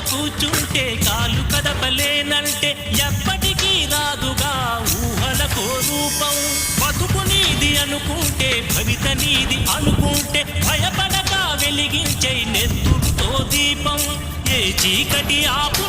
కూర్చుంటే కాలు కదపలేనంటే ఎప్పటికీ రాదుగా ఊహలకో రూపం. బతుకు నీది అనుకుంటే భవిత నీది అనుకుంటే భయపడక వెలిగించే నెత్తురుతో దీపం. ఏ చీకటి ఆపు